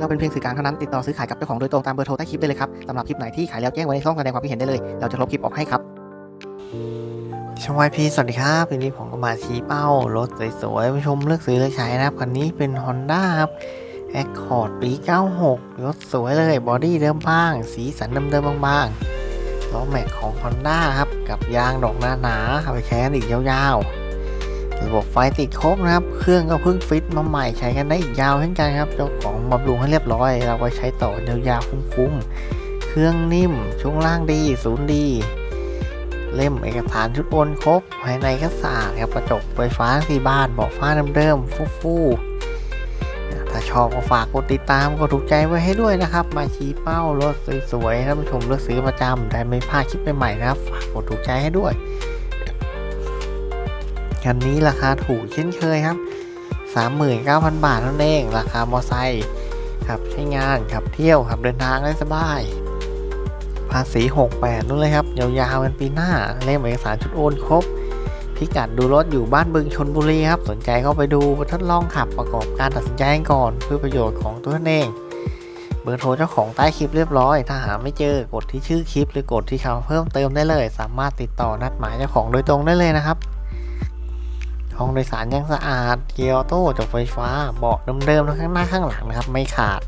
เราเป็นเพียงสื่อกลางเท่านั้นติดต่อซื้อขายกับเจ้าของโดยตรงตามเบอร์โทรใต้คลิปได้เลยครับสำหรับคลิปไหนที่ขายแล้วแจ้งไว้ในช่องแสดงความคิดเห็นได้เลย เราจะลบคลิปออกให้ครับช่องวายพีสวัสดีครับวันนี้ผมก็มาชี้เป้ารถสวยๆไปชมเลือกซื้อเลือกใช้นะครับคันนี้เป็น Honda ครับ Accord ปี 96 รถสวยเลยบอดี้เดิมบ้าง สีสันเดิมๆบางๆล้อแม็กของ Honda ครับ กับยางดอกหนาๆเอาไปใช้นอีกยาวๆ ระบบไฟติดครบนะครับ เครื่องก็เพิ่งฟิตมาใหม่ใช้กันได้อีกยาวเช่นกันครับ เจ้าของบำรุงให้เรียบร้อย เราไปใช้ต่อยาวๆคุ้มๆ เครื่องนิ่ม ช่วงล่างดี ศูนย์ดี เล่มเอกสารชุดโอนครบ ภายในก็สะอาดครับกระจกไฟฟ้าที่บ้านเบาะฟ้าเดิมๆฟู่ๆถ้าชอบก็ฝากกดติดตามกดถูกใจไว้ให้ด้วยนะครับ มาชี้เป้ารถสวยๆท่านผู้ชมเลือกซื้อประจำแต่ไม่พลาดคลิปใหม่ๆนะครับ ฝากกดถูกใจให้ด้วย คันนี้ราคาถูกเช่นเคยครับ 39,000 บาทนั่นเองราคามอไซค์ขับใช้งานขับเที่ยวขับเดินทางได้สบาย ภาษี 68นู่นเลยครับ ยาวๆเป็นปีหน้าเล่มเอกสารชุดโอนครบพิกัดดูรถอยู่บ้านบึงชนบุรีครับ สนใจก็ไปดูทดลองขับประกอบการตัดสินใจก่อนเพื่อประโยชน์ของตัวเอง เบอร์โทรเจ้าของใต้คลิปเรียบร้อย ถ้าหาไม่เจอกดที่ชื่อคลิป หรือกดที่คำเพิ่มเติมได้เลย สามารถติดต่อนัดหมายเจ้าของโดยตรงได้เลยนะครับ ห้องโดยสารยังสะอาด เกียร์ออโต้จบไฟฟ้า เบาะเดิมๆทั้งข้างหน้าข้างหลังนะครับ ไม่ขาด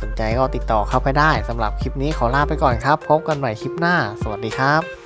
สนใจก็ติดต่อเข้าไปได้สำหรับคลิปนี้ขอลาไปก่อนครับ พบกันใหม่คลิปหน้า สวัสดีครับ